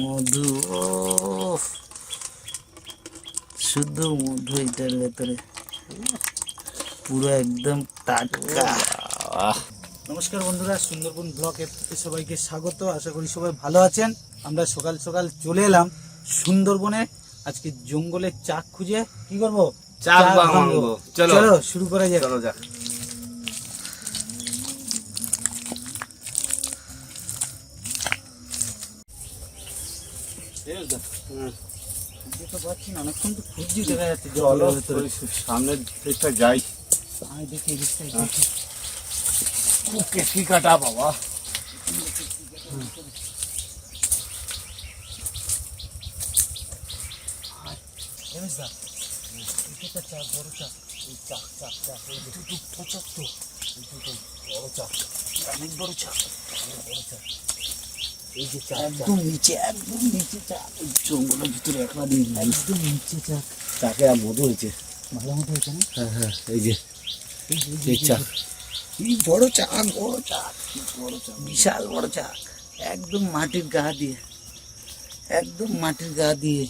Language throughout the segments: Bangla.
মধু ওফ। শুদ্ধ মধু এটার ভেতরে। পুরো একদম টাটকা। নমস্কার বন্ধুরা সুন্দরবন ব্লক এর থেকে সবাইকে স্বাগত। আশা করি সবাই ভালো আছেন। আমরা সকাল সকাল চলে এলাম সুন্দরবনে। আজকে জঙ্গলে চাক খুঁজে কি করব। চলো শুরু করা যাক। চলো যাক খুঁজে তো পাচ্ছি না অনেকক্ষণ তো খুঁজছি দেখা যাচ্ছে চলো জঙ্গলের ভেতরে ওই সামনের দিকটা যাই আমি দেখি এই দিকটায় হ্যাঁ। দেখি। কেটকি কাটা বাবা এমএস দা এটা চাক বড় চাক এই চাক চাক চাক এই যে দুটো চাক তো এই দুটো বড় চাক অনেক বড় চাক অনেক বড় চাক এই যে একদম নিচে একদম নিচে জঙ্গলের ভিতরে একলা একদম নিচে চাক চাকে আর মধু হয়েছে। ভালো মতো হয়েছে না? হ্যাঁ হ্যাঁ এই যে এই চাক। কি বড় চাক বড় চাক বড় চাক বিশাল বড় চাক। একদম মাটির গা দিয়ে একদম মাটির গা দিয়ে।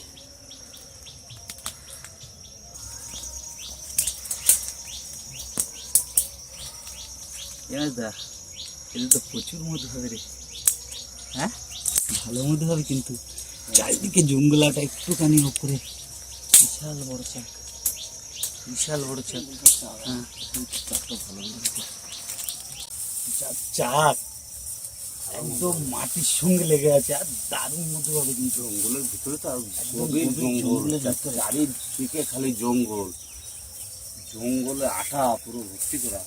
দা এটা তো প্রচুর মধু হবে রে। হ্যাঁ? ভালো মধু হবে কিন্তু চারিদিকে জঙ্গলাটা একটুখানি উপরে। বিশাল বড় চাক। বিশাল বড় চাক। হ্যাঁ চাকটা ভালো চাক একদম মাটির সঙ্গে লেগে আছে আর দারুণ মধু হবে কিন্তু। জঙ্গলের ভিতরে তো আর গভীর জঙ্গল। চারিদিকে খালি জঙ্গল। জঙ্গলে আঠা পুরো ভর্তি করা।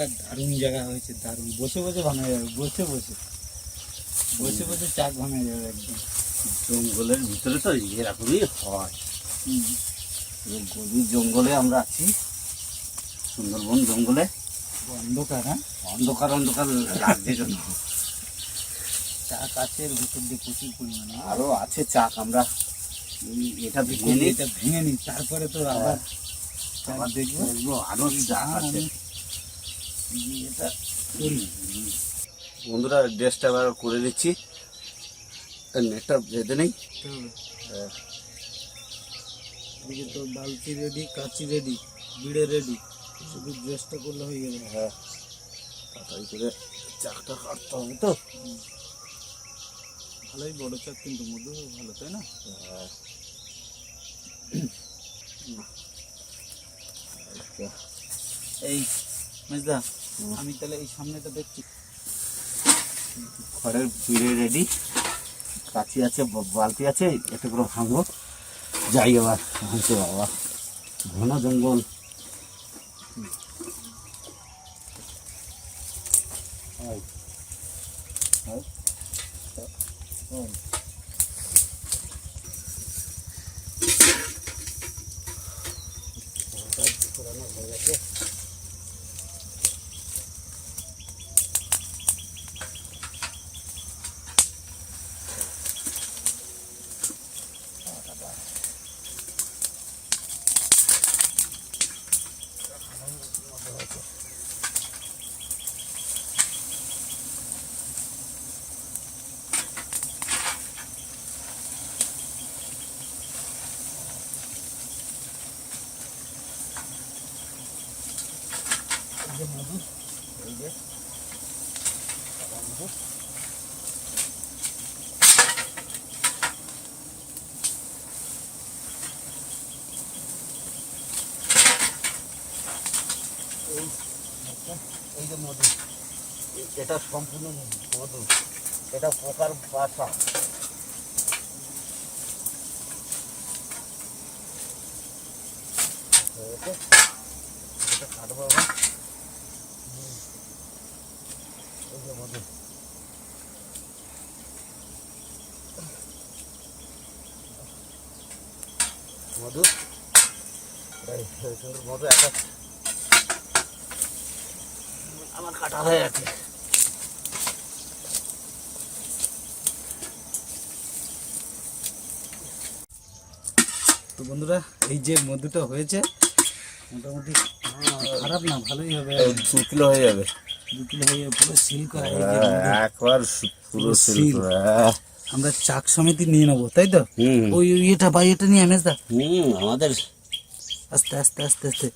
চাকটা দারুণ জায়গা হয়েছে দারুণ। বসে বসে ভাঙা যাবে বসে বসে। বসে বসে চাক ভাঙা যাবে একদম। জঙ্গলের ভিতরে তো এরকমই হয়। গভীর জঙ্গলে আমরা আছি সুন্দরবন জঙ্গলে। অন্ধকার হ্যাঁ? অন্ধকার অন্ধকার লাগছে জন্য। চাক আছে ভিতর দিয়ে প্রচুর পরিমাণে। আরও আছে চাক আমরা এটা ভেঙে নিই। এটা ভেঙে নিই তারপরে তো আবার আবার দেখব। দেখব আরও চাক আছে। এটা করি বন্ধুরা ড্রেসটা এবার করে দিচ্ছি। নেটটা বেঁধে নেই। তো এদিকে তো বালতি রেডি কাচি রেডি বিড়ে রেডি শুধু ড্রেসটা করলে হয়ে যাবে। হ্যাঁ। তাড়াতাড়ি করে চাকটা কাটতে হবে তো। ভালোই বড় চাক কিন্তু মধু ভালো তাই না? হ্যাঁ। এই হুম। আমি তাহলে এই সামনেটা দেখছি। খড়ের পিড়ে রেডি কাছি আছে বালতি আছে এতে করে ভাঙবো। যাই আবার ভাঙছে বাবা। ঘন জঙ্গল। হয়। হয়। হয়। পুরানো হয়ে গেছে এই যে মধু এই যে মধু এটা সম্পূর্ণ মধু এটা পোকার বাসা। কাটবো মধু মধু। মধু আমার কাটা হয়ে গেছে। তো বন্ধুরা এই যে মধুটা হয়েছে মোটামুটি খারাপ না ভালোই হবে। দু কিলো হয়ে যাবে। দু কিলো হয়ে পুরো সিল করা এই যে হ্যাঁ। একবার পুরো পুরো সিল করা। আমরা চাক সমিতি নিয়ে নেব তাই তো? ওই ইয়েটা বা এটা নিয়ে আমেজ দা। হুম আমাদের। আস্তে আস্তে আস্তে আস্তে।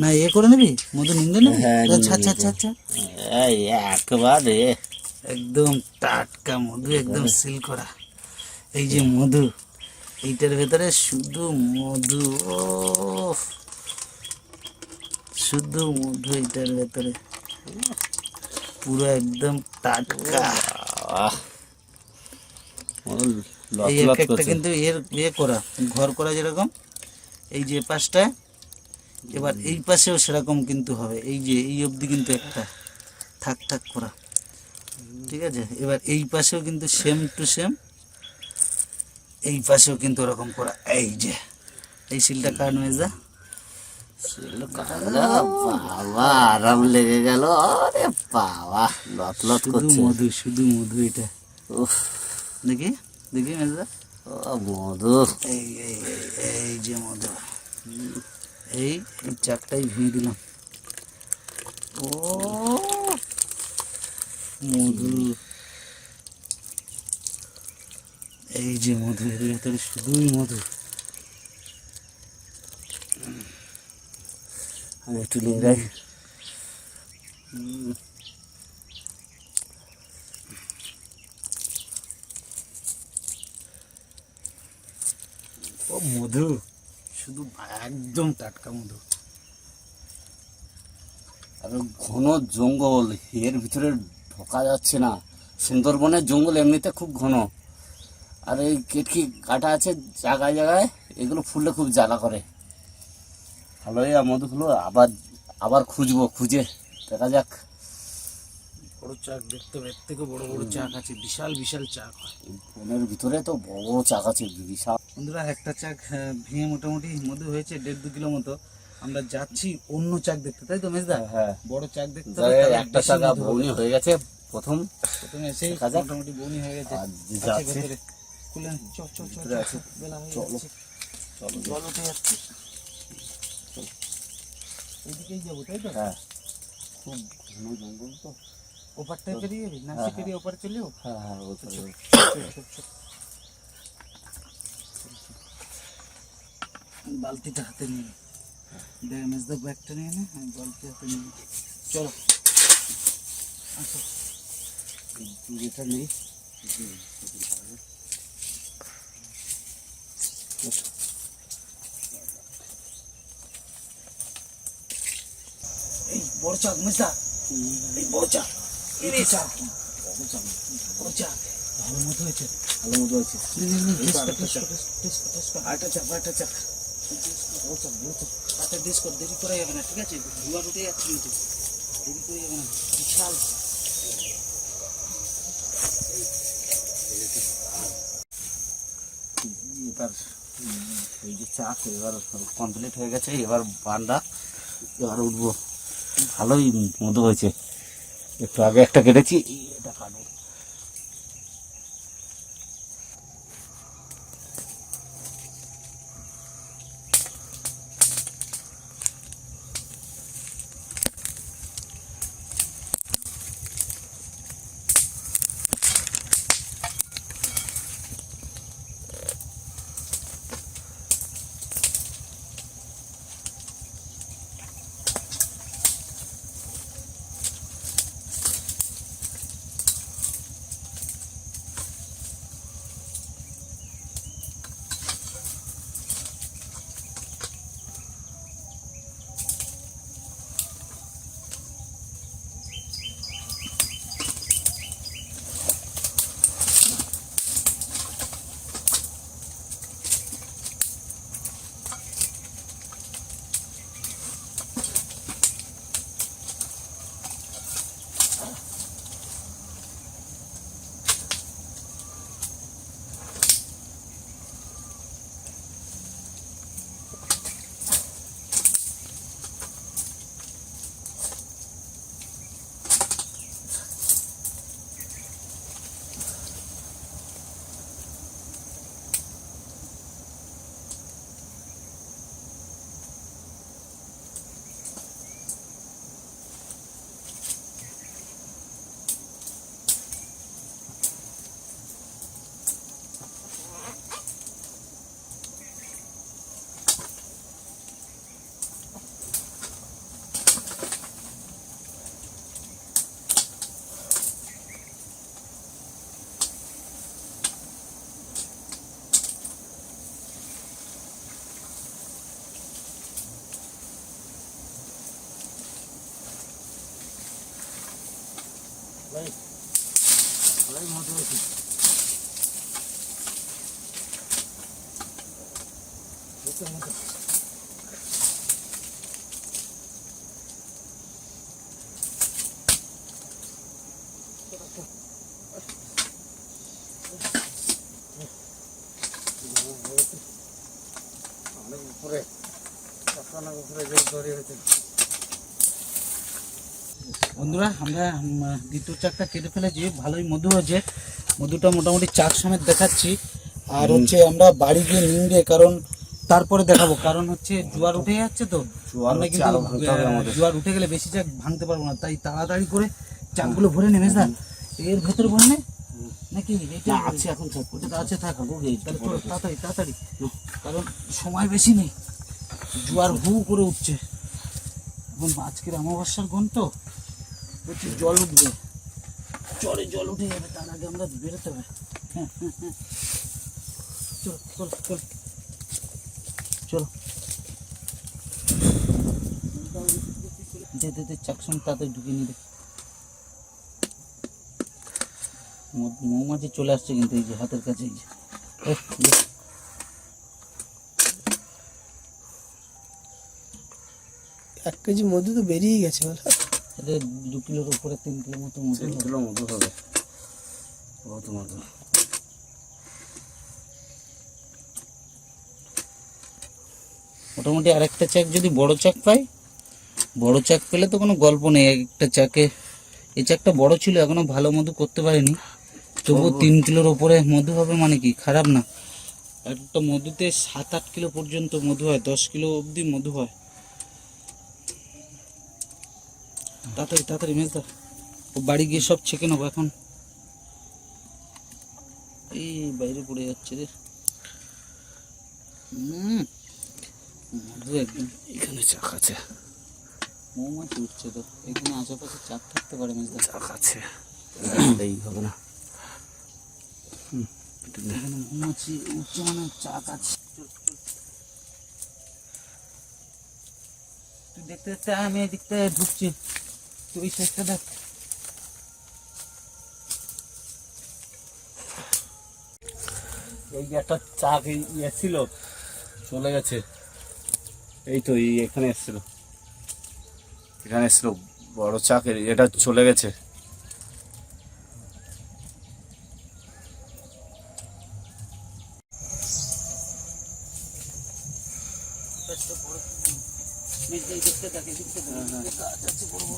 না এ করে নিবি? মধু নিন্দে নিবি? আচ্ছা আচ্ছা একবারে। একদম টাটকা মধু একদম সিল করা। এই যে মধু এইটার ভেতরে শুধু মধু ও শুধু মধু এইটার ভেতরে। পুরো একদম টাটকা। আহ এই একটা কিন্তু এর ইয়ে করা ঘর করা যেরকম এই যে পাশটা এবার এই পাশেও সেরকম কিন্তু হবে এই যে এই অবধি কিন্তু একটা থাক থাক করা ঠিক আছে? এবার এই পাশেও কিন্তু সেম টু সেম এই পাশেও কিন্তু ওরকম করা এই যে এই সিলটা মেজা ছিল কালা, বাবা আরাম লেগে গেল আরে বাবা লত লত শুধু মধু শুধু মধু এটা। উফ। দেখি দেখি মেজা ও মধু এই এই এই, যে মধু। এই চাকটাই ভেঙে দিলাম। ও মধু। এই যে মধু এর ভেতরে শুধুই মধু। আমি একটু নিয়ে যাই ও মধু? শুধু একদম টাটকা মধু। আর ঘন জঙ্গল এর ভিতরে ঢোকা যাচ্ছে না। সুন্দরবনের জঙ্গল এমনিতে খুব ঘন। আর এই কেটকি কাটা আছে জায়গায় জায়গায় এগুলো ফুললে খুব জ্বালা করে। ভালোই আর মধুগুলো আবার আবার খুঁজবো খুঁজে। দেখা যাক। বড় চাক দেখতে এর থেকে বড় বড় চাক আছে বিশাল বিশাল চাক হয়। বনের ভিতরে তো বড় বড় চাক আছে বিশাল। বন্ধুরা একটা চাক আহ, ভেঙে মোটামুটি মধু হয়েছে দেড় দু কিলো মতো। আমরা যাচ্ছি অন্য চাক দেখতে তাই তো মেজদা? হ্যাঁ বড় চাক দেখতে একটা চাকা বৌনি হয়ে গেছে প্রথম। প্রথমে দেখা মোটামুটি বনি হয়ে গেছে। আছে যাচ্ছে। খুলে হয়ে চলো। চলো উঠে যাচ্ছে। এদিকেই যাব তাই তো? হ্যাঁ। খুব ঘন জঙ্গল তো। ওপারটায় পেরিয়ে যাবি? হ্যাঁ, পেরিয়ে ওপার চলে হ্যাঁ হ্যাঁ ও তো- চল, চল, চল। বালতিটা হাতে নিয়ে নে। ড্যামেজ দা ব্যাগটা নিয়ে নে আমি বালতি হাতে নিয়ে নিই। চলো আচ্ছা যেটা নেই এই বড় চাক মিসা এই বড় চাক এই রে চাক বড় চাক বড় চাক ভালো মতো হয়েছে ভালো মতো আছে আটা চাক আটা চাক না, ঠিক আছে? এবার এই যে চাক এবার কমপ্লিট হয়ে গেছে, এবার বান্ডা এবার উঠবো। ভালোই মতো হয়েছে। একটু আগে একটা কেটেছি এটা কাটবো অনেক উপরে অনেক উপরে জল তৈরি হয়েছে বন্ধুরা আমরা দ্বিতীয় চাকটা কেটে ফেলেছি। ভালোই মধু হয়েছে। মধুটা মোটামুটি চাক সমেত দেখাচ্ছি। আর হচ্ছে আমরা বাড়ি গিয়ে নিংড়ে কারণ তারপরে দেখাবো। কারণ হচ্ছে জোয়ার উঠে যাচ্ছে তো। আমরা কিন্তু। জোয়ার উঠে গেলে বেশি চাক ভাঙতে পারব না। তাই তাড়াতাড়ি করে চাকগুলো ভরে নেবে স্যার এর ভেতরে ভরলে নাকি এটা আছে এখন থাক। ওটা আছে থাক তাড়াতাড়ি তাড়াতাড়ি। কারণ সময় বেশি নেই। জোয়ার হু করে উঠছে। এখন আজকের অমাবস্যার গন তো প্রচুর জল উঠবে। চরে জল উঠে যাবে তার আগে আমরা বেরোতে হবে। হ্যাঁ, হ্যাঁ, হ্যাঁ। চলো চলো চলো। চলো। দে দে চাকসম তাড়াতাড়ি ঢুকিয়ে নিয়ে দে মৌ- মৌমাছি চলে আসছে কিন্তু এই যে হাতের কাছে এই যে। এক কেজি মধু তো বেরিয়ে গেছে বলো। এটা দু কিলোর উপরে তিন কিলোর মতো মতো তিন কিলো মধু হবে। বহুত মধু? মোটামুটি আরেকটা চাক যদি বড় চাক পাই বড় চাক পেলে তো কোনো গল্প নেই। একটা চাকে এই চাকটা বড় ছিল এখনও ভালো মধু করতে পারিনি। তবুও তিন কিলোর ওপরে মধু হবে মানে কি? খারাপ না? একটা মধুতে সাত আট কিলো পর্যন্ত মধু হয় দশ কিলো অবধি মধু হয়। তাড়াতাড়ি তাড়াতাড়ি মেজদা। ও বাড়ি গিয়ে সব ছেঁকে নেব এখন। এই বাইরে পড়ে যাচ্ছে রে। হুম মধু একদম এখানে চাক আছে। মৌমাছি উঠছে তো এখানে আশেপাশে চাপ থাকতে পারে মেজদা। চাক আছে। এই হবে না। এখানে মৌমাছি আছে। তুই দেখতে আমি ঢুকছি। তুই দেখ। এই যে একটা চাক এই এসেছিল চলে গেছে। এই তো এখানে এসেছিল। এখানে এসেছিল বড় চাক এ- এটা চলে গেছে মেজদা এই দিকটা দেখ এই দিকটা দেখ গাছ আছে বড় বড়।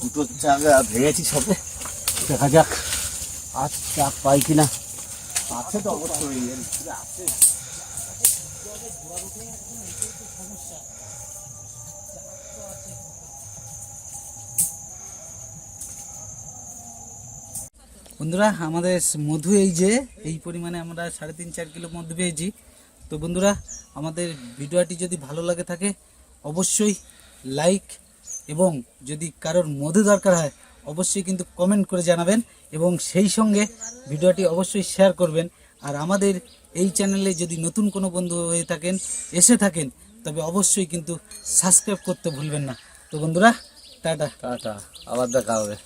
দুটো চাক ভেঙেছি দেখা যাক আর চাক পাই কিনা। আছে তো অবশ্যই। বন্ধুরা, আমাদের মধু এই যে, এই পরিমাণে আমরা সাড়ে তিন, চার কিলো মধু পেয়েছি। তো বন্ধুরা, আমাদের ভিডিওটি যদি ভালো লাগে থাকে, অবশ্যই লাইক এবং যদি কারোর মধু দরকার হয়, অবশ্যই কিন্তু কমেন্ট করে জানাবেন এবং সেই সঙ্গে ভিডিওটি অবশ্যই শেয়ার করবেন। আর আমাদের এই চ্যানেলে যদি নতুন কোনো বন্ধু হয়ে থাকেন, এসে থাকেন, তবে অবশ্যই কিন্তু সাবস্ক্রাইব করতে ভুলবেন না। তো বন্ধুরা, টাটা। টাটা, আবার দেখা হবে।